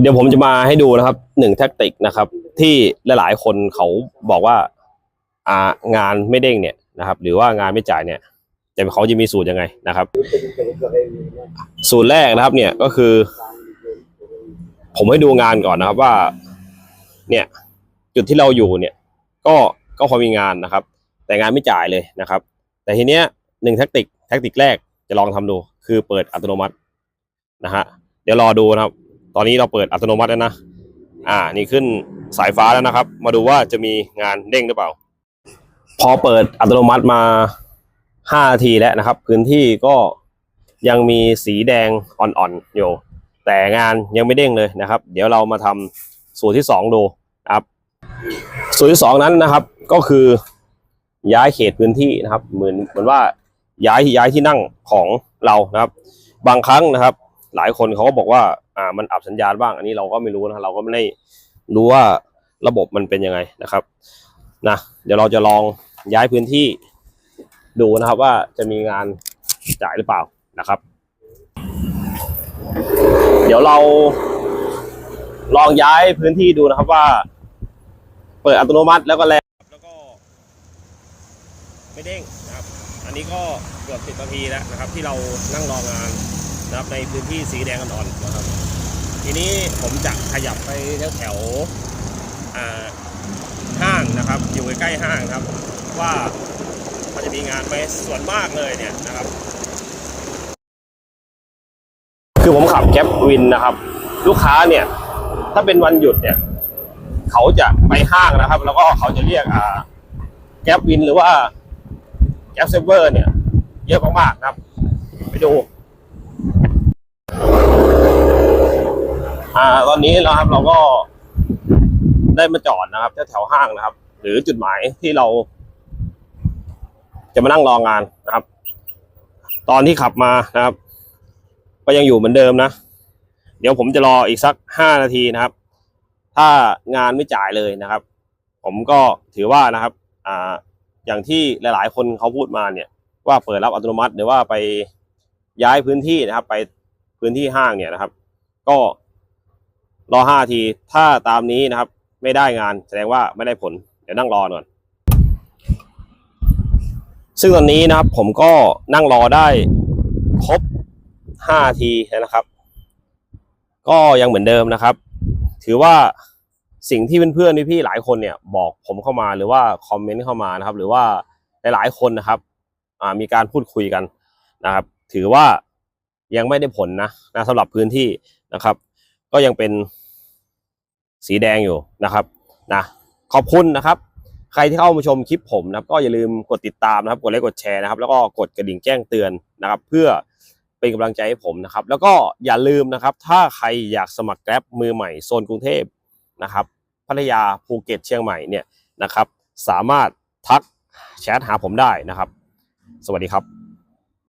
เดี๋ยวผมจะมาให้ดูนะครับหนึ่งแท็กติกนะครับ ที่หลาย ๆ คนเขาบอกว่าอ่างานไม่เด้งเนี่ยนะครับ หรือว่างานไม่จ่ายเนี่ยจะเขาจะมีสูตรยังไงนะครับ สูตรแรกนะครับ เนี่ยก็คือ ผมให้ดูงานก่อนนะครับว่า เนี่ย จุดที่เราอยู่เนี่ย ก็ก็พอมีงานนะครับ แต่งานไม่จ่ายเลยนะครับ แต่ทีเนี้ยหนึ่งแท็กติกแท็กติกแรกจะลองทำดู คือเปิดอัตโนมัตินะฮะเดี๋ยวรอดูนะครับ ตอนนี้เราเปิดอัตโนมัติแล้วนะ อ่า นี่ขึ้นสายฟ้าแล้วนะครับ มาดูว่าจะมีงานเด้งหรือเปล่า พอเปิดอัตโนมัติมาห้านาทีแล้วนะครับ พื้นที่ก็ยังมีสีแดงอ่อนๆอยู่ แต่งานยังไม่เด้งเลยนะครับ เดี๋ยวเรามาทำสูตรที่สองดูครับสูตรที่สองนั้นนะครับ ก็คือย้ายเขตพื้นที่นะครับ เหมือนเหมือนว่าย้ายย้ายที่นั่งของเรานะครับ บางครั้งนะครับ หลายคนเขาก็บอกว่า อ่า มันอับสัญญาณบ้าง อันนี้เราก็ไม่รู้นะ เราก็ไม่ได้รู้ว่าระบบมันเป็นยังไงนะครับ นะ เดี๋ยวเราจะลองย้ายพื้นที่ดูนะครับว่าจะมีงานจ่ายหรือเปล่านะครับ เดี๋ยวเราลองย้ายพื้นที่ดูนะครับว่า เปิดอัตโนมัติแล้วก็แรงแล้วก็ ไม่เด้งนะครับ อันนี้ก็เกือบสิบนาทีแล้วนะครับ ที่เรานั่งรองาน นะครับในพื้นที่สีแดงอ่อนๆนะครับ ทีนี้ผมจะขยับไปแถวแถวๆห้างนะครับ อยู่ใกล้ๆห้างครับ ว่ามันจะมีงานไหมส่วนมากเลยเนี่ยนะครับ คือผมขับแก๊ปวินนะครับ ลูกค้าเนี่ย ถ้าเป็นวันหยุดเนี่ย เขาจะไปห้างนะครับ แล้วก็เขาจะเรียกแก๊ปวินหรือว่าแก๊ปเซเวอร์เนี่ย เยอะมากๆนะครับ ไปดู อ่า ตอนนี้นะครับเราก็ได้มาจอดนะครับแถวห้างนะครับ หรือจุดหมายที่เรา จะมานั่งรองานนะครับ ตอนที่ขับมานะครับ ก็ยังอยู่เหมือนเดิมนะ เดี๋ยวผมจะรออีกสักห้านาทีนะครับ ถ้างานไม่จ่ายเลยนะครับ ผมก็ถือว่านะครับ อ่า อย่างที่หลาย ๆ คนเขาพูดมาเนี่ย ว่าเปิดรับอัตโนมัติหรือว่าไปย้ายพื้นที่นะครับ ไปพื้นที่ห้างเนี่ยนะครับ ก็ รอห้าที ถ้าตามนี้นะครับ ไม่ได้งานแสดงว่าไม่ได้ผล เดี๋ยวนั่งรอก่อน ซึ่งตอนนี้นะครับ ผมก็นั่งรอได้ครบห้าทีนะครับ ก็ยังเหมือนเดิมนะครับ ถือว่าสิ่งที่เพื่อนๆพี่ๆหลายคนเนี่ย บอกผมเข้ามาหรือว่าคอมเมนต์เข้ามานะครับ หรือว่าหลายๆคนนะครับมีการพูดคุยกันนะครับ ถือว่ายังไม่ได้ผลนะนะสำหรับพื้นที่นะครับ ก็ยังเป็นสีแดงอยู่นะครับนะขอบคุณนะครับ ใครที่เข้ามาชมคลิปผมนะครับ ก็อย่าลืมกดติดตามนะครับ กดไลค์กดแชร์นะครับ แล้วก็กดกระดิ่งแจ้งเตือนนะครับ เพื่อเป็นกำลังใจให้ผมนะครับ แล้วก็อย่าลืมนะครับ ถ้าใครอยากสมัครแกร็บมือใหม่โซนกรุงเทพนะครับพัทยาภูเก็ตเชียงใหม่เนี่ยนะครับ สามารถทักแชทหาผมได้นะครับ สวัสดีครับ